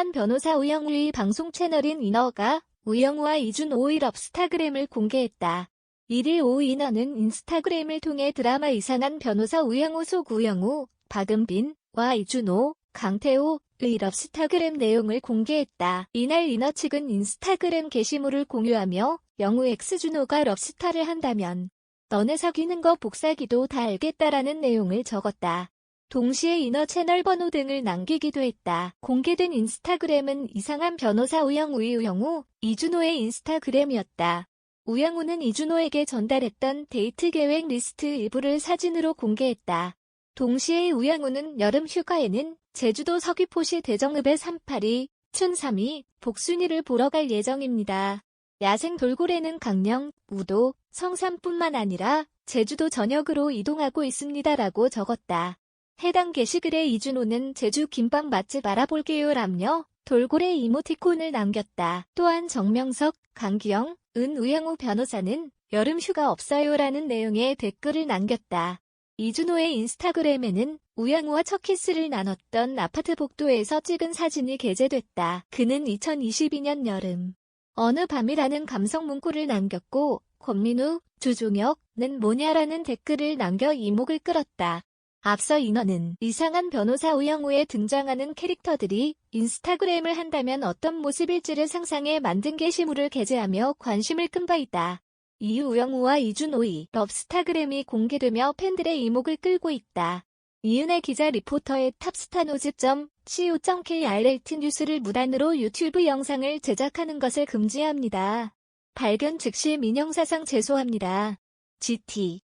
이상한 변호사 우영우의 방송 채널인 인어가 우영우와 이준호의 럽스타그램을 공개했다. 1일 오후 인어는 인스타그램을 통해 드라마 이상한 변호사 우영우 속 우영우, 박은빈과 이준호, 강태호 의 럽스타그램 내용을 공개했다. 이날 인어 측은 인스타그램 게시물을 공유하며 영우 엑스준호가 럽스타를 한다면 너네 사귀는 거 복사기도 다 알겠다라는 내용을 적었다. 동시에 인어 채널 번호 등을 남기기도 했다. 공개된 인스타그램은 이상한 변호사 우영우의 우영우, 이준호의 인스타그램이었다. 우영우는 이준호에게 전달했던 데이트 계획 리스트 일부를 사진으로 공개했다. 동시에 우영우는 여름 휴가에는 제주도 서귀포시 대정읍의 382, 춘삼이, 복순이를 보러 갈 예정입니다. 야생 돌고래는 강령, 우도, 성산뿐만 아니라 제주도 전역으로 이동하고 있습니다라고 적었다. 해당 게시글에 이준호는 제주 김밥 맛집 알아볼게요 라며 돌고래 이모티콘을 남겼다. 또한 정명석, 강기영, 은 우영우 변호사는 여름 휴가 없어요라는 내용의 댓글을 남겼다. 이준호의 인스타그램에는 우영우와 첫 키스를 나눴던 아파트 복도에서 찍은 사진이 게재됐다. 그는 2022년 여름 어느 밤이라는 감성 문구를 남겼고 권민우, 주종혁 는 뭐냐라는 댓글을 남겨 이목을 끌었다. 앞서 인어는 이상한 변호사 우영우에 등장하는 캐릭터들이 인스타그램을 한다면 어떤 모습일지를 상상해 만든 게시물을 게재하며 관심을 끈 바 있다. 이후 우영우와 이준호의 럽스타그램이 공개되며 팬들의 이목을 끌고 있다. 이은혜 기자 리포터의 탑스타노즈.co.kr 뉴스를 무단으로 유튜브 영상을 제작하는 것을 금지합니다. 발견 즉시 민형사상 제소합니다. GT